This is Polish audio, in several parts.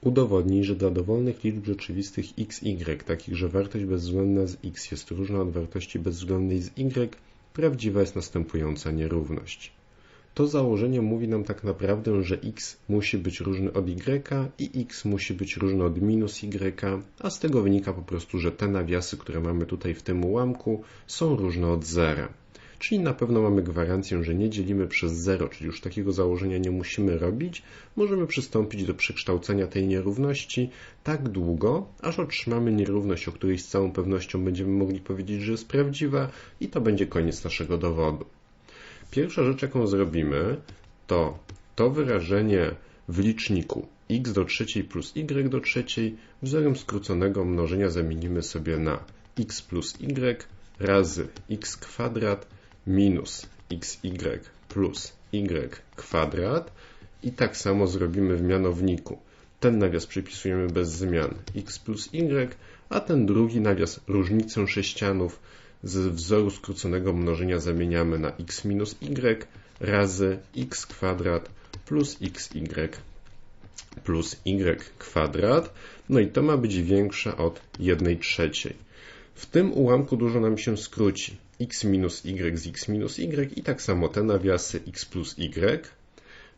Udowodnij, że dla dowolnych liczb rzeczywistych x, y, takich, że wartość bezwzględna z x jest różna od wartości bezwzględnej z y, prawdziwa jest następująca nierówność. To założenie mówi nam tak naprawdę, że x musi być różny od y i x musi być różny od minus y, a z tego wynika po prostu, że te nawiasy, które mamy tutaj w tym ułamku są różne od zera. Czyli na pewno mamy gwarancję, że nie dzielimy przez 0, czyli już takiego założenia nie musimy robić. Możemy przystąpić do przekształcenia tej nierówności tak długo, aż otrzymamy nierówność, o której z całą pewnością będziemy mogli powiedzieć, że jest prawdziwa i to będzie koniec naszego dowodu. Pierwsza rzecz, jaką zrobimy, to to wyrażenie w liczniku x do trzeciej plus y do trzeciej wzorem skróconego mnożenia zamienimy sobie na x plus y razy x kwadrat minus xy plus y kwadrat i tak samo zrobimy w mianowniku. Ten nawias przypisujemy bez zmian x plus y, a ten drugi nawias różnicę sześcianów z wzoru skróconego mnożenia zamieniamy na x minus y razy x kwadrat plus xy plus y kwadrat. No i to ma być większe od 1 trzeciej. W tym ułamku dużo nam się skróci x minus y z x minus y i tak samo te nawiasy x plus y.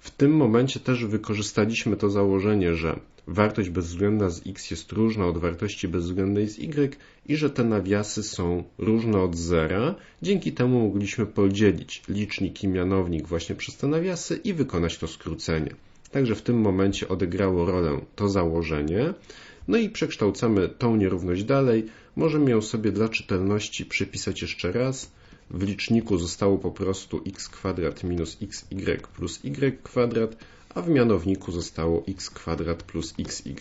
W tym momencie też wykorzystaliśmy to założenie, że wartość bezwzględna z x jest różna od wartości bezwzględnej z y i że te nawiasy są różne od zera. Dzięki temu mogliśmy podzielić licznik i mianownik właśnie przez te nawiasy i wykonać to skrócenie. Także w tym momencie odegrało rolę to założenie. No i przekształcamy tą nierówność dalej. Możemy ją sobie dla czytelności przepisać jeszcze raz. W liczniku zostało po prostu x kwadrat minus xy plus y kwadrat, a w mianowniku zostało x kwadrat plus xy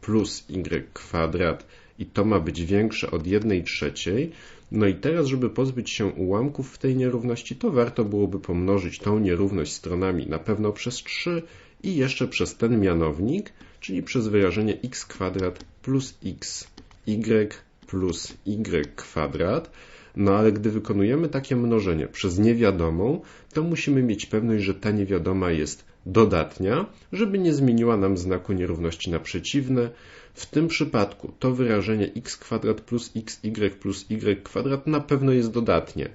plus y kwadrat i to ma być większe od 1 trzeciej. No i teraz, żeby pozbyć się ułamków w tej nierówności, to warto byłoby pomnożyć tą nierówność stronami na pewno przez 3 i jeszcze przez ten mianownik, czyli przez wyrażenie x kwadrat plus x y plus y kwadrat. No ale gdy wykonujemy takie mnożenie przez niewiadomą, to musimy mieć pewność, że ta niewiadoma jest dodatnia, żeby nie zmieniła nam znaku nierówności na przeciwne. W tym przypadku to wyrażenie x kwadrat plus xy plus y kwadrat na pewno jest dodatnie.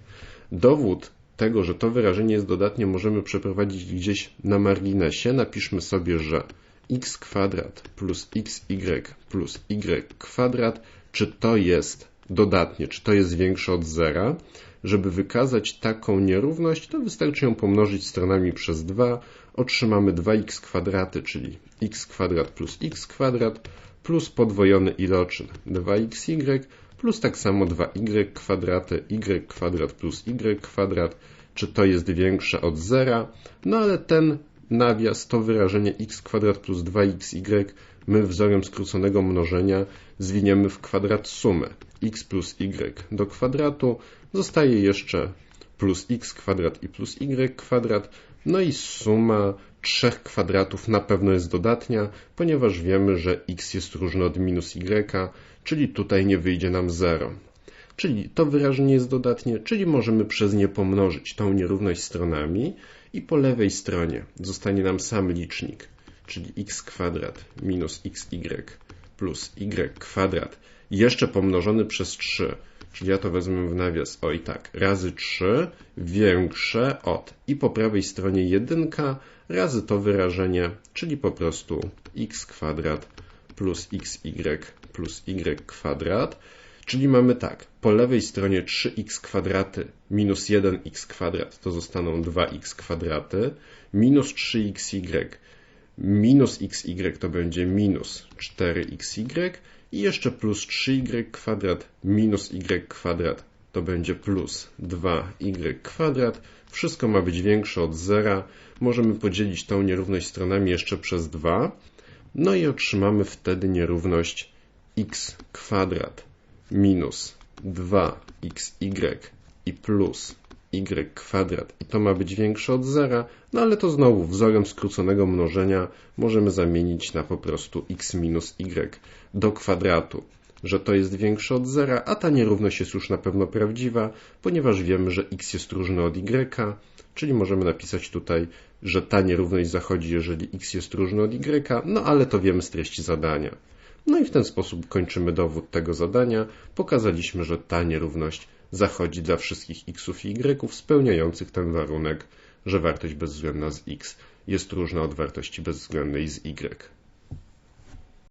Dowód tego, że to wyrażenie jest dodatnie, możemy przeprowadzić gdzieś na marginesie. Napiszmy sobie, że x kwadrat plus xy plus y kwadrat, czy to jest dodatnie, czy to jest większe od zera. Żeby wykazać taką nierówność, to wystarczy ją pomnożyć stronami przez 2. Otrzymamy 2x kwadraty, czyli x kwadrat plus x kwadrat plus podwojony iloczyn 2xy plus tak samo 2y kwadraty, y kwadrat plus y kwadrat, czy to jest większe od zera. No ale ten nawias, to wyrażenie x kwadrat plus 2xy, my wzorem skróconego mnożenia zwiniemy w kwadrat sumę x plus y do kwadratu, zostaje jeszcze plus x kwadrat i plus y kwadrat, no i suma trzech kwadratów na pewno jest dodatnia, ponieważ wiemy, że x jest różne od minus y, czyli tutaj nie wyjdzie nam 0. Czyli to wyrażenie jest dodatnie, czyli możemy przez nie pomnożyć tą nierówność stronami i po lewej stronie zostanie nam sam licznik, czyli x kwadrat minus xy plus y kwadrat jeszcze pomnożony przez 3, czyli ja to wezmę w nawias, oj tak, razy 3 większe od. I po prawej stronie 1 razy to wyrażenie, czyli po prostu x kwadrat plus xy plus y kwadrat, czyli mamy tak, po lewej stronie 3x kwadraty minus 1x kwadrat to zostaną 2x kwadraty, minus 3xy minus xy to będzie minus 4xy i jeszcze plus 3y kwadrat minus y kwadrat to będzie plus 2y kwadrat. Wszystko ma być większe od zera. Możemy podzielić tą nierówność stronami jeszcze przez 2. No i otrzymamy wtedy nierówność x kwadrat minus 2xy i plus y kwadrat i to ma być większe od zera, no ale to znowu wzorem skróconego mnożenia możemy zamienić na po prostu x minus y do kwadratu. że to jest większe od zera, a ta nierówność jest już na pewno prawdziwa, ponieważ wiemy, że x jest różny od y, czyli możemy napisać tutaj, że ta nierówność zachodzi, jeżeli x jest różny od y, no ale to wiemy z treści zadania. No i w ten sposób kończymy dowód tego zadania. Pokazaliśmy, że ta nierówność zachodzi dla wszystkich xów i y spełniających ten warunek, że wartość bezwzględna z x jest różna od wartości bezwzględnej z y.